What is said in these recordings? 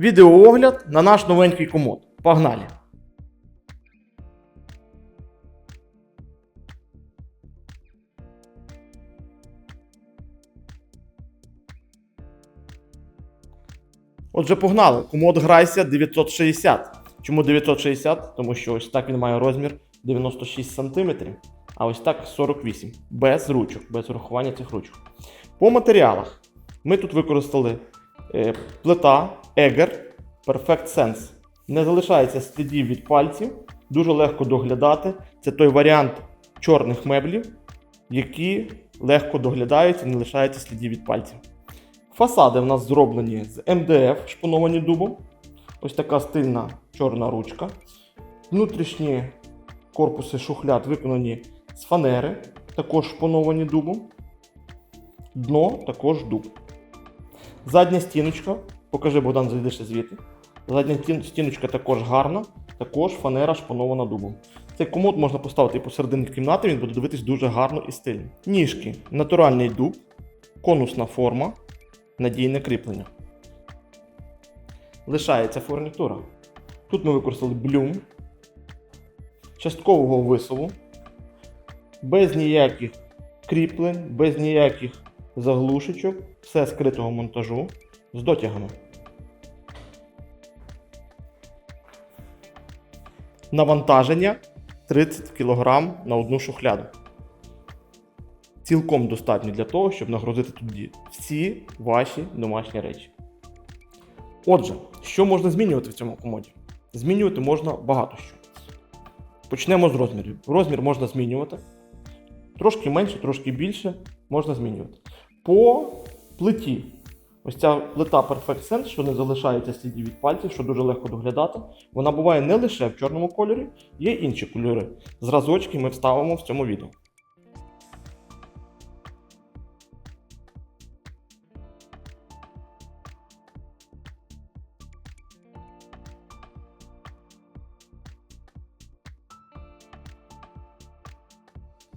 Відеоогляд на наш новенький комод. Погнали! Отже, погнали. Комод Грайся 960. Чому 960? Тому що ось так він має розмір 96 см, а ось так 48 без ручок, без урахування цих ручок. По матеріалах ми тут використали е, плита Eger Perfect Sense. Не залишається слідів від пальців, дуже легко доглядати. Це той варіант чорних меблів, які легко доглядаються, не лишаються слідів від пальців. Фасади в нас зроблені з МДФ, шпоновані дубом. Ось така стильна чорна ручка. Внутрішні корпуси шухляд виконані з фанери, також шпоновані дубом. Дно також дуб. Задня стіночка, покажи Богдан, зайди звідти. Задня стіночка також гарна, також фанера шпонована дубом. Цей комод можна поставити посередині кімнати, він буде дивитись дуже гарно і стильно. Ніжки, натуральний дуб, конусна форма, надійне кріплення. Лишається фурнітура. Тут ми використали блюм, часткового висову, без ніяких кріплень, без ніяких заглушечок, все скритого монтажу з дотягами. Навантаження 30 кг на одну шухляду. Цілком достатньо для того, щоб нагрузити туди всі ваші домашні речі. Отже, що можна змінювати в цьому комоді? Змінювати можна багато що. Почнемо з розмірів. Розмір можна змінювати. Трошки менше, трошки більше можна змінювати. По плиті. Ось ця плита Perfect Sense, що не залишається слідів від пальців, що дуже легко доглядати. Вона буває не лише в чорному кольорі, є інші кольори. Зразочки ми вставимо в цьому відео.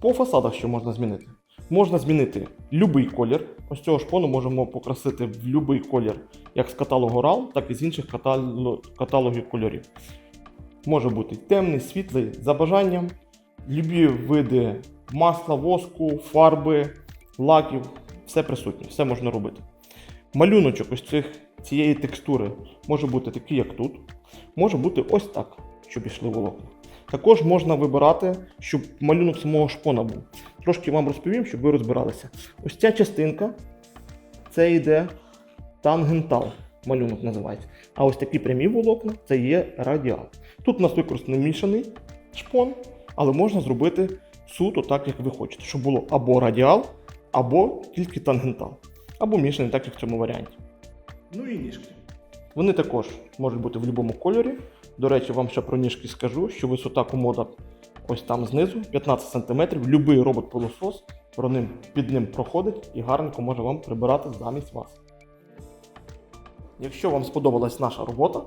По фасадах що можна змінити? Можна змінити будь-який колір. Ось цього шпону можемо покрасити в будь-який колір, як з каталогу RAL, так і з інших каталогів кольорів. Може бути темний, світлий, за бажанням. Любі види масла, воску, фарби, лаків, все присутнє, все можна робити. Малюночок ось цих, цієї текстури може бути такий, як тут. Може бути ось так, щоб йшли волокна. Також можна вибирати, щоб малюнок самого шпона був. Трошки вам розповім, щоб ви розбиралися. Ось ця частинка це йде тангентал, малюнок називається. А ось такі прямі волокна це є радіал. Тут у нас використаний мішаний шпон, але можна зробити суто так, як ви хочете, щоб було або радіал, або тільки тангентал, або мішаний, так як в цьому варіанті. Ну і ніжки. Вони також можуть бути в будь-якому кольорі. До речі, вам ще про ніжки скажу, що висота комода ось там знизу 15 см. Любий робот-пилосос під ним проходить і гарненько може вам прибирати замість вас. Якщо вам сподобалась наша робота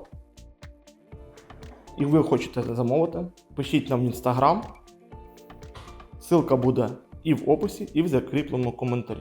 і ви хочете замовити, пишіть нам в інстаграм. Ссылка буде і в описі, і в закріпленому коментарі.